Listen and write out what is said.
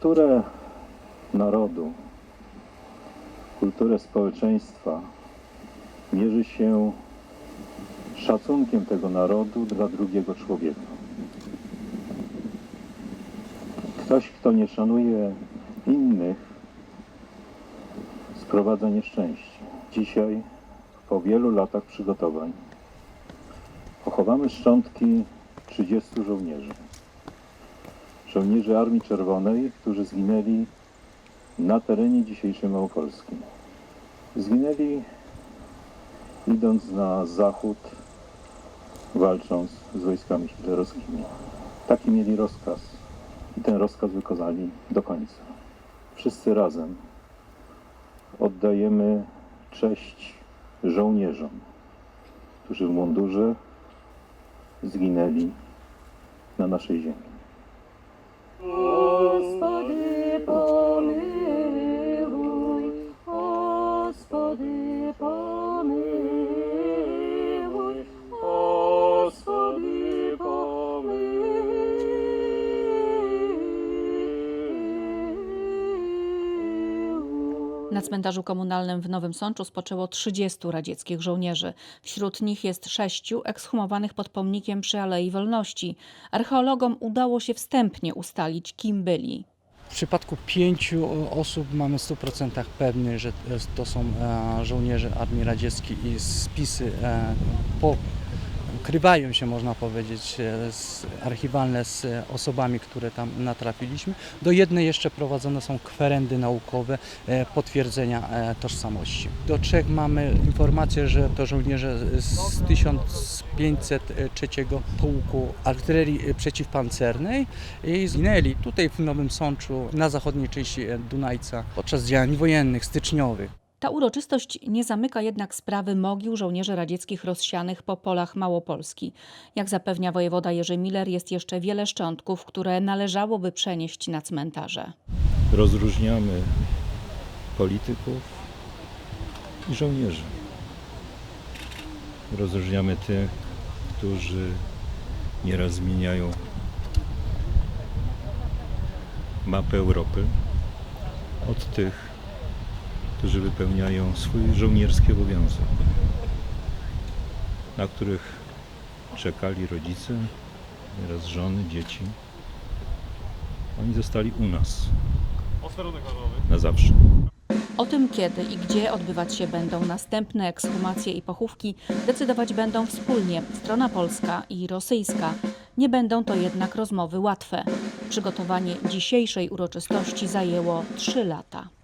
kulturę narodu, kulturę społeczeństwa mierzy się szacunkiem tego narodu dla drugiego człowieka. Ktoś, kto nie szanuje innych, sprowadza nieszczęście. Dzisiaj, po wielu latach przygotowań, pochowamy szczątki 30 żołnierzy. Żołnierzy Armii Czerwonej, którzy zginęli na terenie dzisiejszej Małopolski. Zginęli idąc na zachód, walcząc z wojskami hitlerowskimi. Taki mieli rozkaz i ten rozkaz wykonali do końca. Wszyscy razem oddajemy cześć żołnierzom, którzy w mundurze zginęli na naszej ziemi. Oh. Na cmentarzu komunalnym w Nowym Sączu spoczęło 30 radzieckich żołnierzy. Wśród nich jest sześciu ekshumowanych pod pomnikiem przy Alei Wolności. Archeologom udało się wstępnie ustalić, kim byli. W przypadku pięciu osób mamy w 100% pewny, że to są e, żołnierze Armii Radzieckiej i spisy e, pokrywają się, można powiedzieć, e, z, archiwalne z osobami, które tam natrafiliśmy. Do jednej jeszcze prowadzone są kwerendy naukowe e, potwierdzenia e, tożsamości. Do trzech mamy informację, że to żołnierze z 1503 pułku artylerii przeciwpancernej i zginęli tutaj w Nowym Sączu na zachodniej części Dunajca podczas działań wojennych, styczniowych. Ta uroczystość nie zamyka jednak sprawy mogił żołnierzy radzieckich rozsianych po polach Małopolski. Jak zapewnia wojewoda Jerzy Miller, jest jeszcze wiele szczątków, które należałoby przenieść na cmentarze. Rozróżniamy polityków i żołnierzy. Rozróżniamy tych, którzy nieraz zmieniają mapę Europy od tych, którzy wypełniają swój żołnierski obowiązek, na których czekali rodzice, nieraz żony, dzieci. Oni zostali u nas na zawsze. O tym, kiedy i gdzie odbywać się będą następne ekshumacje i pochówki, decydować będą wspólnie strona polska i rosyjska. Nie będą to jednak rozmowy łatwe. Przygotowanie dzisiejszej uroczystości zajęło trzy lata.